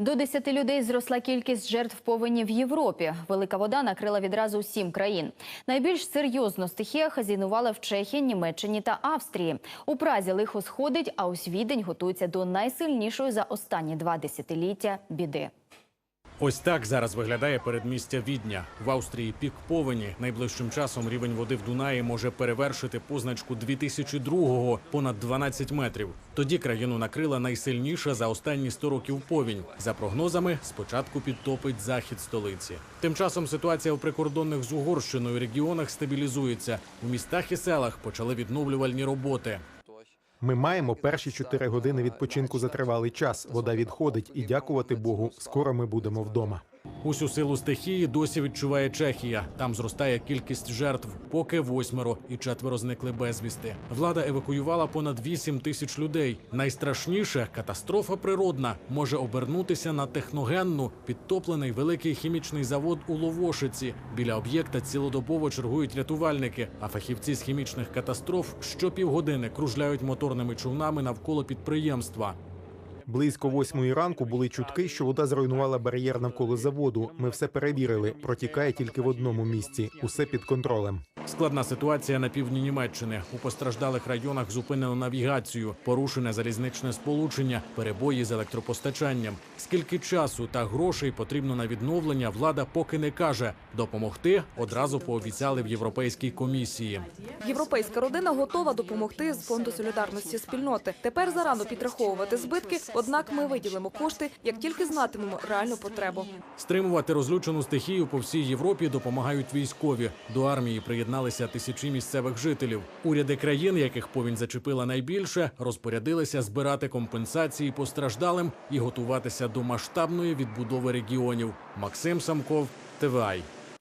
До 10 людей зросла кількість жертв повені в Європі. Велика вода накрила відразу сім країн. Найбільш серйозно стихія хазінувала в Чехії, Німеччині та Австрії. У Празі лихо сходить, а ось Відень готується до найсильнішої за останні два десятиліття біди. Ось так зараз виглядає передмістя Відня. В Австрії пік повені. Найближчим часом рівень води в Дунаї може перевершити позначку 2002-го понад 12 метрів. Тоді країну накрила найсильніша за останні 100 років повінь. За прогнозами, спочатку підтопить захід столиці. Тим часом ситуація в прикордонних з Угорщиною регіонах стабілізується. У містах і селах почали відновлювальні роботи. Ми маємо перші чотири години відпочинку за тривалий час. Вода відходить, і дякувати Богу, скоро ми будемо вдома. Усю силу стихії досі відчуває Чехія. Там зростає кількість жертв, поки восьмеро і четверо зникли безвісти. Влада евакуювала понад 8 тисяч людей. Найстрашніше катастрофа природна може обернутися на техногенну. Підтоплений великий хімічний завод у Ловошиці. Біля об'єкта цілодобово чергують рятувальники. А фахівці з хімічних катастроф щопівгодини кружляють моторними човнами навколо підприємства. Близько восьмої ранку були чутки, що вода зруйнувала бар'єр навколо заводу. Ми все перевірили. Протікає тільки в одному місці. Усе під контролем. Складна ситуація на півдні Німеччини. У постраждалих районах зупинено навігацію, порушене залізничне сполучення, перебої з електропостачанням. Скільки часу та грошей потрібно на відновлення, влада поки не каже. Допомогти одразу пообіцяли в Європейській комісії. Європейська родина готова допомогти з фонду солідарності спільноти. Тепер зарано підраховувати збитки. Однак ми виділимо кошти, як тільки знатимемо реальну потребу. Стримувати розлючену стихію по всій Європі допомагають військові. До армії приєдналися тисячі місцевих жителів. Уряди країн, яких повінь зачепила найбільше, розпорядилися збирати компенсації постраждалим і готуватися до масштабної відбудови регіонів. Максим Самков, ТВАЙ.